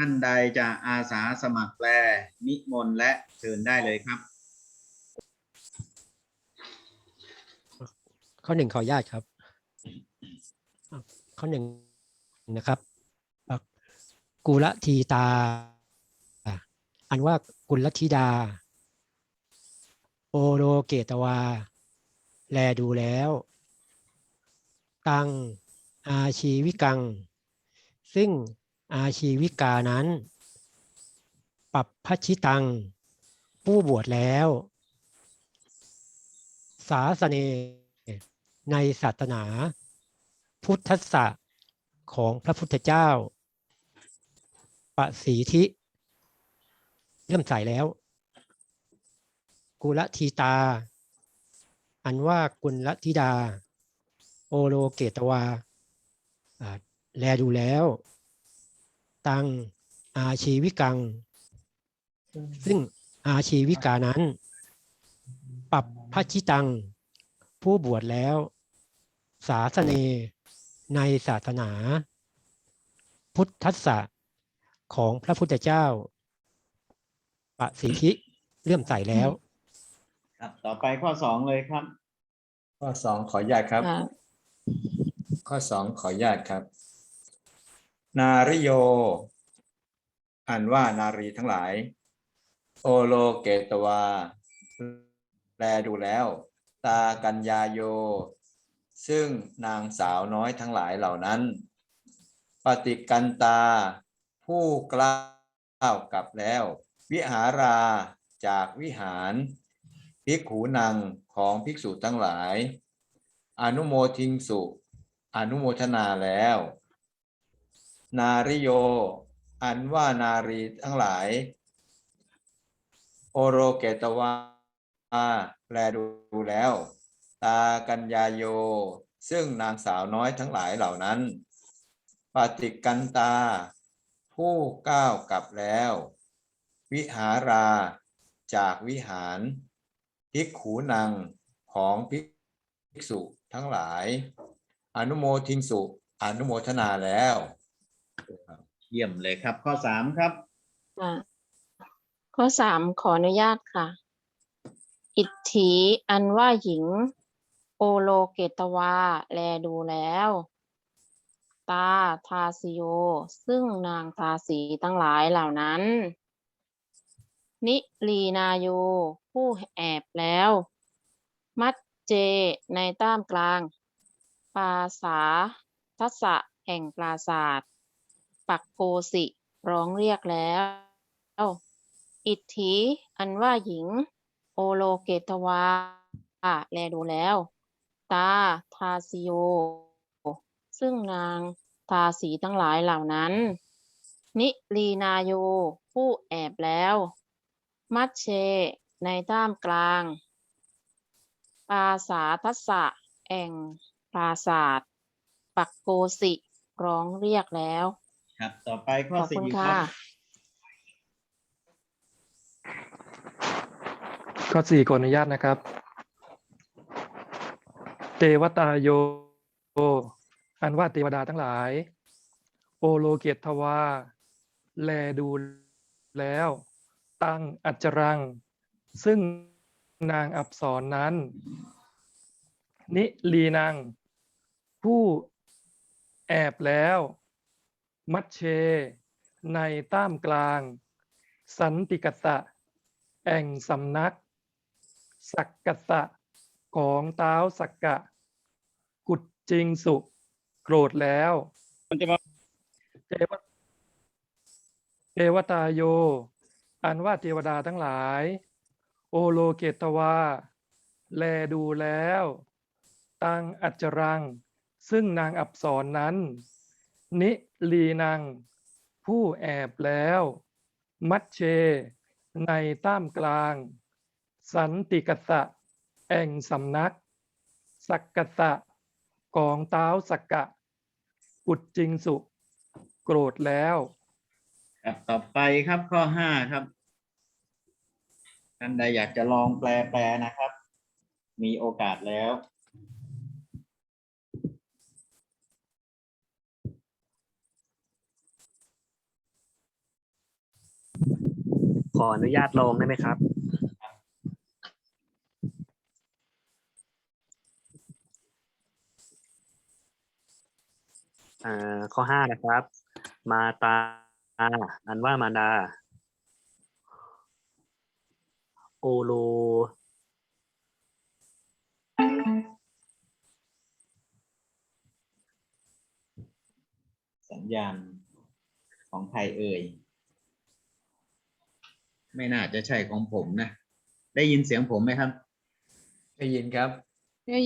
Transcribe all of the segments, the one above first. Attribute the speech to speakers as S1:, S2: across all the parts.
S1: ท่านใดจะอาสาสมัครแปลนิมนต์และเชิญได้เลยครับ
S2: ข้อหนึ่งขออนุญาตครับ ข้อหนึ่งนะครับกุลทีตาอะอันว่ากุลธิดา โอโรเกตวา แลดูแล้ว ตังอาชีวิกัง ซึ่ง อาชีวิกานั้นปรับพัชิตัง ผู้บวชแล้ว สาสเน ในศาสนา พุทธศะของพระพุทธเจ้า ปสีธิเริ่มใส่แล้ว กุลทีตา อันว่ากุลธิดา โอโลเกตวาอ่าแลดูแล้ว ตัง อาชีวิกัง ซึ่งอาชีวิกานั้น ปรับพัชิตัง ผู้บวชแล้วสาสเนในศาสนา พุทธัสสะของพระพุทธเจ้าปสิทธิเลื่อมใสแล้ว
S1: ครับ ต่อไปข้อสองเลยครับ
S3: ข้อสองขออนุญาตครับ
S4: ค่ะ
S3: ข้อสองขออนุญาตครับ นาริโย อันว่านารีทั้งหลาย โอโลเกตวา แลดูแล้ว ตากัญญาโย ซึ่งนางสาวน้อยทั้งหลายเหล่านั้น ปฏิกันตา ผู้กล้าวกลับแล้ว วิหาราจากวิหาร ภิกขูนังของภิกษุทั้งหลาย อนุโมทิงสุ อนุโมทนาแล้ว นาริโย อันว่านารีทั้งหลาย โอโรเกตวาแลดูแล้ว ตากัญญาโย ซึ่งนางสาวน้อยทั้งหลายเหล่านั้น ปฏิกันตา ผู้ก้าวกลับแล้ว วิหาราจากวิหารภิกขูนังของภิกษุทั้งหลาย อนุโมทิงสุ อนุโมทนาแล้ว
S1: เยี่ยมเลยครับ ข้อสามครับ
S4: ค่ะข้อสามขออนุญาตค่ะ อิทธิอันว่าหญิง โอโลเกตวา แลดูแล้ว ตาทาสิโย ซึ่งนางทาสีทั้งหลายเหล่านั้น นิลีนาโย ผู้แอบแล้ว มัดเจในต้ามกลาง ปาสาทัสสะแห่งปราศาสตร์ ปักโกสิ ร้องเรียกแล้ว อิทธิอันว่าหญิง โอโลเกตวาแลดูแล้ว ตาทาสิโย ซึ่งนางทาสีทั้งหลายเหล่านั้น นิลีนาโย ผู้แอบแล้ว มัชเช ในท่ามกลาง ปาสาทัสสะ แองปราศาสปักโกสิ ร้องเรียกแล้ว
S1: ครับ ต่อไปข้อ
S4: ขอบ
S1: สี่
S4: คุณ
S1: ค
S4: ค่ะ
S1: รับ
S5: ข้อสี่ขออนุญาตนะครับ เทวตาโย อันว่าเทวดาทั้งหลาย โอโลเกตทวา แลดูแล้ว ตั้งอัจจรัง ซึ่งนางอับสรนั้น นิลีนางผู้แอบแล้ว มัชเช ในต้ามกลาง สันติกัสสะแอ่งสำนัก สักกัสสะของเท้าวสักกะ กุดจริงสุ โกรธแล้วเทวเทวตาโย อันว่าเทวดาทั้งหลาย โอโลเกตวา แลดูแล้ว ตังอัจจรัง ซึ่งนางอับสรนั้น นิลีนัง ผู้แอบแล้ว มัชเช ในต้ามกลาง สันติกัสสะแอ่งสำนัก สักกัสสะกองเท้าสักกะกุดจริงสุ โกรธแล้ว
S1: ครับต่อไปครับข้อห้าครับท่านใดอยากจะลองแปลแปลนะครับ มีโอกาสแล้ว
S6: ขออนุญาตลงได้ไหมครับอ่าข้อห้านะครับ มาตา อันว่ามารดา โอโล
S1: สัญญาณของใครเอ่ย ไม่น่าจะใช่ของผมนะ ได้ยินเสียงผมไหมครับ
S3: ได้ยินครับ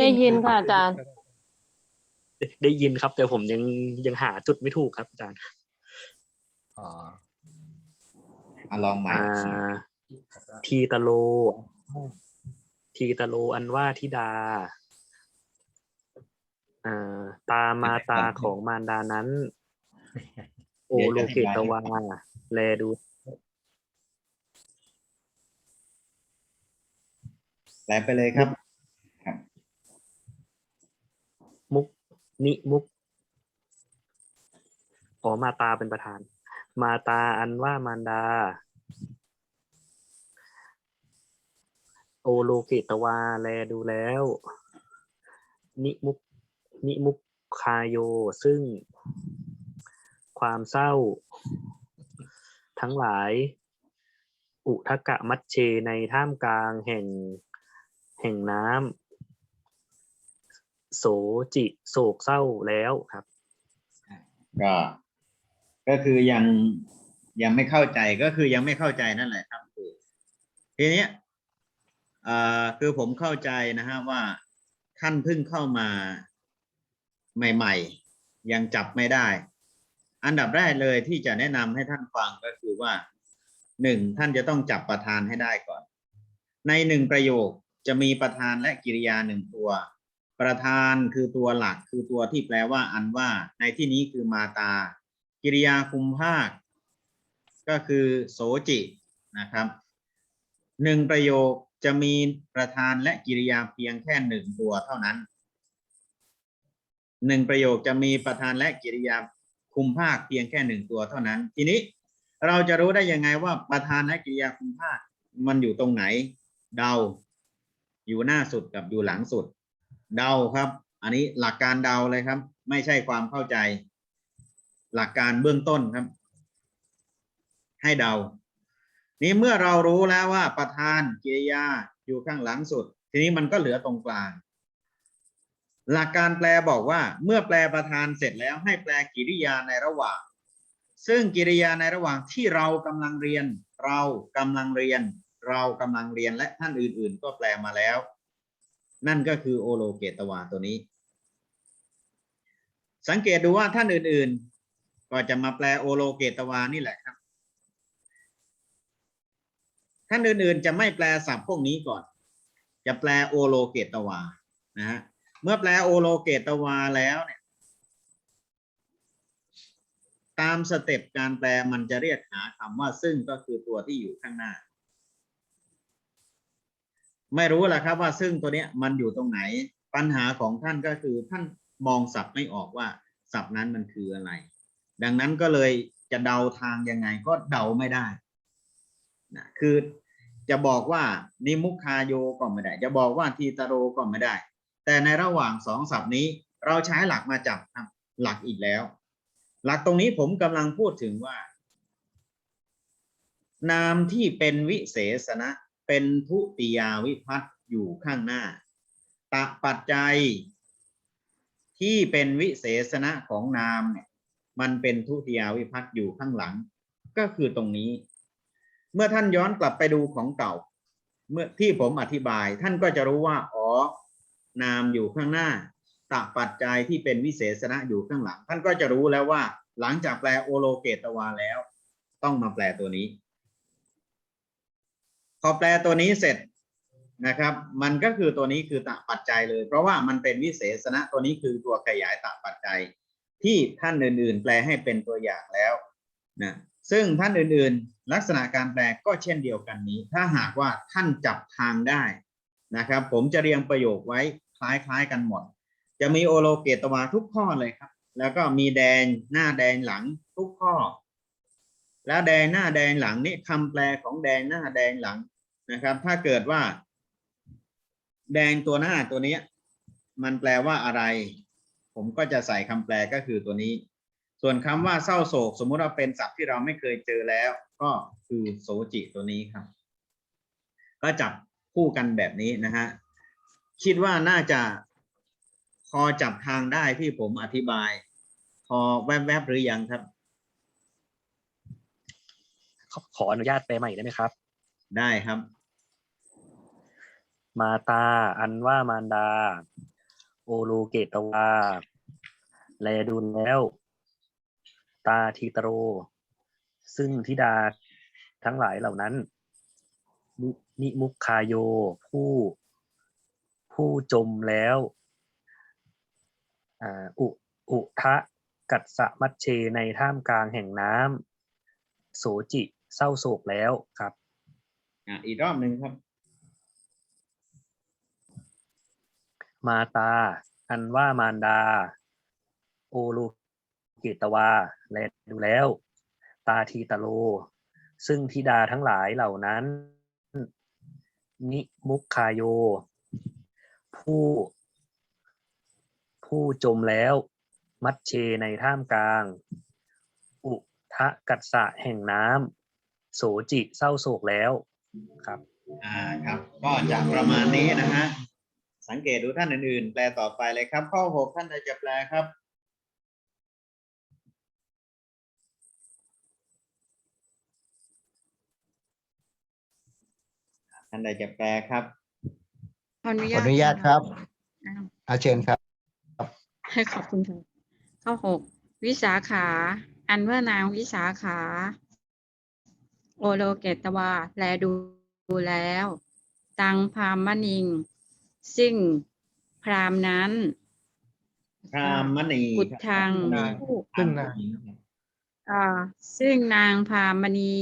S7: ได้ยินค่ะอาจารย์
S6: ได้ได้ยินครับ แต่ผมยังยังหาจุดไม่ถูกครับอาจารย์
S3: อ๋อ
S1: อะลองใหม่
S6: อ่า ทีตะโล ทีตะโลอันว่าทิดา อ่า ตามาตาของมารดานั้น โอโลเกตวาแลดู
S1: แปลไปเลยครับ
S6: มุกนิมุกอ๋อมาตาเป็นประธาน มาตาอันว่ามารดา โอโลเกตวาแลดูแล้ว นิมุกนิมุกคาโย ซึ่งความเศร้า ทั้งหลาย อุทกะมัชเชในท่ามกลางแห่ง แห่งน้ำโสจิโศกเศร้าแล้วครับ
S1: ก็ก็คือยังยังไม่เข้าใจก็คือยังไม่เข้าใจนั่นแหละครับครูทีนี้อ่าคือผมเข้าใจนะฮะว่าท่านเพิ่งเข้ามาใหม่ ๆ ยังจับไม่ได้ อันดับแรกเลยที่จะแนะนำให้ท่านฟังก็คือว่าหนึ่งท่านจะต้องจับประธานให้ได้ก่อน ในหนึ่งประโยค จะมีประธานและกิริยาหนึ่งตัว ประธานคือตัวหลักคือตัวที่แปลว่าอันว่า ในที่นี้คือมาตา กิริยาคุมภาค ก็คือโสจินะครับหนึ่งประโยคจะมีประธานและกิริยาเพียงแค่หนึ่งตัวเท่านั้นหนึ่งประโยคจะมีประธานและกิริยาคุมภาคเพียงแค่หนึ่งตัวเท่านั้น ทีนี้เราจะรู้ได้ยังไงว่าประธานและกิริยาคุมภาคมันอยู่ตรงไหน เดา อยู่หน้าสุดกับอยู่หลังสุด เดาครับ อันนี้หลักการเดาเลยครับ ไม่ใช่ความเข้าใจ หลักการเบื้องต้นครับ ให้เดา นี่เมื่อเรารู้แล้วว่าประธานกิริยาอยู่ข้างหลังสุด ทีนี้มันก็เหลือตรงกลาง หลักการแปลบอกว่า เมื่อแปลประธานเสร็จแล้วให้แปลกิริยาในระหว่าง ซึ่งกิริยาในระหว่างที่เรากำลังเรียน เรากำลังเรียน เรากำลังเรียนและท่านอื่น ๆ ก็แปลมาแล้ว นั่นก็คือโอโลเกตวาตัวนี้ สังเกตดูว่าท่านอื่น ๆ ก็จะมาแปลโอโลเกตวานี่แหละครับ ท่านอื่น ๆ จะไม่แปลศัพท์พวกนี้ก่อน จะแปลโอโลเกตวานะฮะเมื่อแปลโอโลเกตวาแล้วเนี่ยตามสเต็ปการแปลมันจะเรียกหาคำว่าซึ่งก็คือตัวที่อยู่ข้างหน้า ไม่รู้แหละครับว่าซึ่งตัวเนี้ยมันอยู่ตรงไหน ปัญหาของท่านก็คือท่านมองศัพท์ไม่ออกว่าศัพท์นั้นมันคืออะไร ดังนั้นก็เลยจะเดาทางยังไงก็เดาไม่ได้นะคือจะบอกว่านิมุคาโยก็ไม่ได้ จะบอกว่าทีตโรก็ไม่ได้ แต่ในระหว่างสองศัพท์นี้เราใช้หลักมาจับครับหลักอีกแล้ว หลักตรงนี้ผมกำลังพูดถึงว่า นามที่เป็นวิเศษณะ เป็นทุติยาวิพัตน์อยู่ข้างหน้าตะปัจจัย ที่เป็นวิเศษณะของนามเนี่ยมันเป็นทุติยาวิพัตน์อยู่ข้างหลัง ก็คือตรงนี้ เมื่อท่านย้อนกลับไปดูของเก่า เมื่อที่ผมอธิบาย ท่านก็จะรู้ว่าอ๋อนามอยู่ข้างหน้าตะปัจจัยที่เป็นวิเศษณะอยู่ข้างหลัง ท่านก็จะรู้แล้วว่า หลังจากแปลโอโลเกตวาแล้ว ต้องมาแปลตัวนี้ พอแปลตัวนี้เสร็จนะครับ มันก็คือตัวนี้คือตะปัจจัยเลย เพราะว่ามันเป็นวิเศษณะตัวนี้คือตัวขยายตะปัจจัย ที่ท่านอื่น ๆ แปลให้เป็นตัวอย่างแล้วนะซึ่งท่านอื่น ๆ ลักษณะการแปลก็เช่นเดียวกันนี้ ถ้าหากว่าท่านจับทางได้นะครับ ผมจะเรียงประโยคไว้คล้าย ๆ กันหมด จะมีโอโลเกตวาทุกข้อเลยครับ แล้วก็มีแดงหน้าแดงหลังทุกข้อ แล้วแดงหน้าแดงหลังนี่คำแปลของแดงหน้าแดงหลัง นะครับ ถ้าเกิดว่า แดงตัวหน้าตัวเนี้ยมันแปลว่าอะไร ผมก็จะใส่คำแปลก็คือตัวนี้ ส่วนคำว่าเศร้าโศก สมมุติว่าเป็นศัพท์ที่เราไม่เคยเจอแล้ว ก็คือโสจิตัวนี้ครับ ก็จับคู่กันแบบนี้นะฮะคิดว่าน่าจะพอจับทางได้ที่ผมอธิบาย พอแวบๆหรือยังครับ
S6: ขอขออนุญาตแปลใหม่ได้ไหมครับ
S1: ได้ครับ
S6: มาตา อันว่ามารดา โอโลเกตวา แลดูแล้ว ตาทีตโร ซึ่งธิดาทั้งหลายเหล่านั้นนิมุคคายโย ผู้ผู้จมแล้วอุอุทะกัสสะมัชเชในท่ามกลางแห่งน้ำโสจิเศร้าโศกแล้วครับ
S1: อะอีกรอบหนึ่งครับ
S6: มาตา อันว่ามารดา โอลเกตวา และดูแล้ว ตาทีตะโล ซึ่งธิดาทั้งหลายเหล่านั้น นิมุคคายโย ผู้ ผู้จมแล้ว มัดเชในท่ามกลาง อุทะกัสสะแห่งน้ำโสจิเศร้าโศกแล้วครับ
S1: อ่าครับ ก็จะประมาณนี้นะฮะ สังเกตดูท่านอื่นๆ แปลต่อไปเลยครับ ข้อหกท่านใดจะแปลครับ ท่านใดจะแปลครับ
S7: ขออนุ
S8: ขอ
S7: ญาต
S8: อนุญาตครับ
S7: อ้าว
S8: อาเชิญครับ
S7: ขอบคุณค่ะข้อหกวิสาขา อันว่านางวิสาขา โอโลเกตวา แลดูแล้ว ตังพามณิง ซึ่งพราหมณ์นั้น
S1: พรามณี
S7: กุดทาง
S1: ครับ
S7: ผู้
S5: ซึ่งนาง
S7: อ่าซึ่งนางพามณี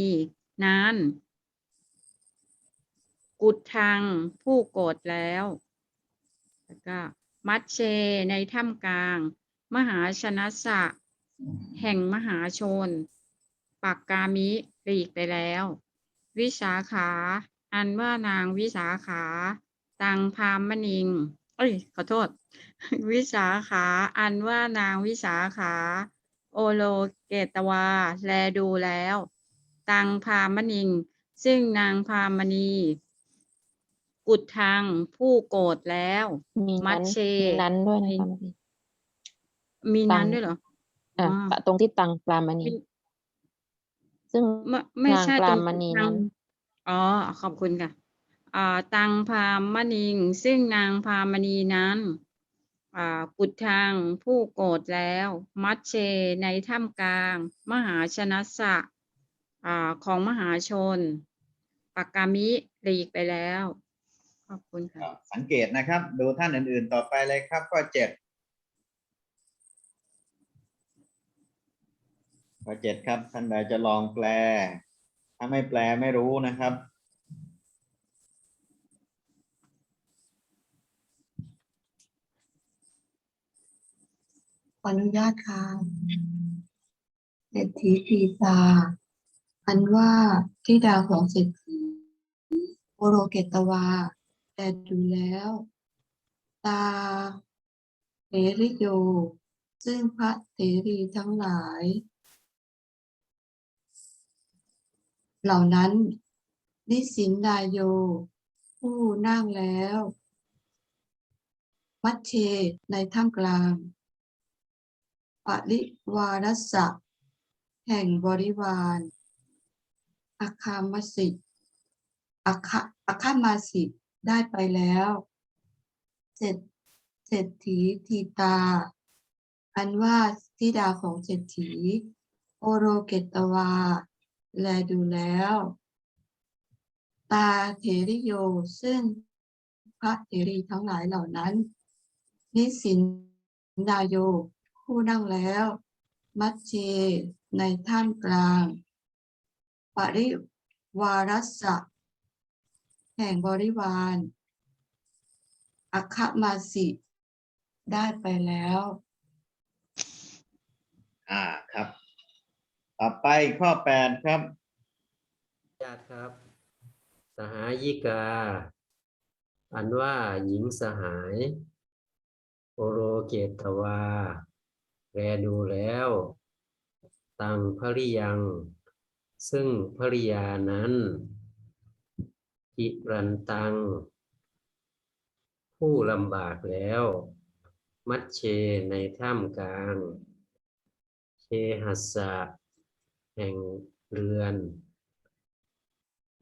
S7: นั้น กุดทางผู้โกรธแล้วแล้วก็มัชเชในถ้ำกลาง มหาชนะสะ แห่งมหาชน ปักกามิปลีกไปแล้ว วิสาขา อันว่านางวิสาขา ตังพามณิงเอ้ยขอโทษ วิสาขาอันว่านางวิสาขา โอโลเกตวา แลดูแล้วตังพามณิง ซึ่งนางพามณี กุดทางผู้โกรธแล้ว
S9: มี
S7: มั
S9: นั้
S7: ช
S9: น
S7: เช
S9: มีนั้นด้วยนะ
S7: ใน
S9: คะเมื่อกี้
S7: มี
S9: ตั
S7: นั้น
S9: ง
S7: ด้วยเหรอ
S9: อะ
S7: อ่า
S9: ตรงที่ตังปรามณี
S7: เป็น
S9: ซึ่ง
S7: ไม่ไม่
S9: นาง
S7: ใช่
S9: ป
S7: ตร
S9: รางมณี
S7: ทาง
S9: นั้น
S7: อ๋อ ขอบคุณค่ะอ่า ตังพามณิงซึ่งนางพามณีนั้นอ่ากุดทางผู้โกรธแล้ว มัชเชในถ้ำกลาง มหาชนะสะอ่าของมหาชนปักกามิหลีกไปแล้ว ขอบคุณค่ะ
S1: สังเกตนะครับ ดูท่านอื่น ๆ ต่อไปเลยครับข้อเจ็ดข้อเจ็ดครับ ท่านใดจะลองแปล ถ้าไม่แปลไม่รู้นะครับ
S10: ขออนุญาตค่ะเศรษฐีสีตา อันว่าที่ดาวของเศรษฐีโอโรเกตวา แต่ดูแล้ว ตาเถริโย ซึ่งพระเถรีทั้งหลาย เหล่านั้น นิสินดายโย ผู้นั่งแล้ว มัชเชในถ้ำกลาง ปริวารัสสะแห่งบริวารอาคามสิทธิ์อาคาอาคามาสิทธิ์ได้ไปแล้วเศรษเศรษฐีทีตา อันว่าธิดาของเศรษฐี โอโรเกตวา แลดูแล้ว ตาเถริโยซึ่งพระเถรีทั้งหลายเหล่านั้น นิสินดาโย ผู้นั่งแล้ว มัชเชในท่ามกลาง ปริวารัสสะแห่งบริวารอัคคมาสิได้ไปแล้ว
S1: อ่าครับตต่อไปข้อแปดครับ
S8: ญาติครับ สหายิกา อันว่าหญิงสหาย โอโรเกตวา แลดูแล้ว ตังภริยัง ซึ่งภริยานั้นจิรันตัง ผู้ลำบากแล้ว มัชเชในถ้ำกลาง เคหัสสะแห่งเรือน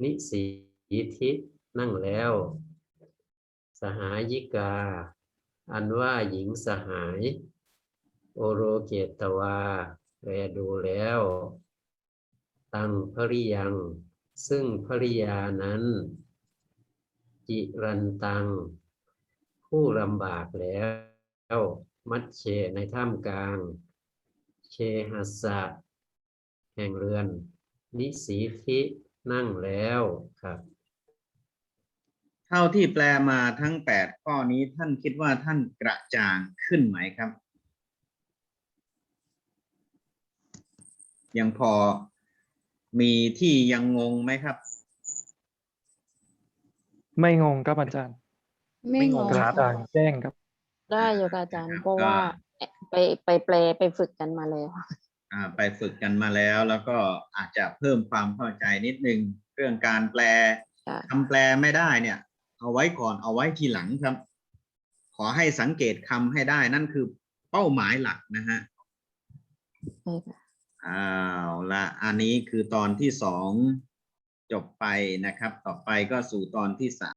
S8: นิสีทินั่งแล้ว สหายิกา อันว่าหญิงสหาย โอโรเกตวาแลดูแล้ว ตังภริยัง ซึ่งภริยานั้น จิรันตัง ผู้ลำบากแล้ว มัดเชในถ้ำกลาง เชหัสสะแห่งเรือน นิสีฟินั่งแล้วครับ
S1: เท่าที่แปลมาทั้งแปดข้อนี้ท่านคิดว่าท่านกระจ่างขึ้นไหมครับ ยังพอมีที่ยังงงไหมครับ
S5: ไม่งงครับอาจารย์
S9: ไม่งง
S5: กระ
S9: ค่ะ
S5: จ่างแจ้งครับ
S7: ได้อยู่ค่ะอาจารย์
S1: ครับ
S7: เพราะ
S1: ก็
S7: ว่าไปไปแปลไปฝึกกันมาแล้ว
S1: อ่าไปฝึกกันมาแล้ว แล้วก็อาจจะเพิ่มความเข้าใจนิดนึง เรื่องการแปล
S7: ค่ะ
S1: คำแปลไม่ได้เนี่ย เอาไว้ก่อนเอาไว้ทีหลังครับ ขอให้สังเกตคำให้ได้นั่นคือเป้าหมายหลักนะฮะ
S7: ใช่ค่ะ
S1: อ้าวละอันนี้คือตอนที่สองจบไปนะครับ ต่อไปก็สู่ตอนที่สาม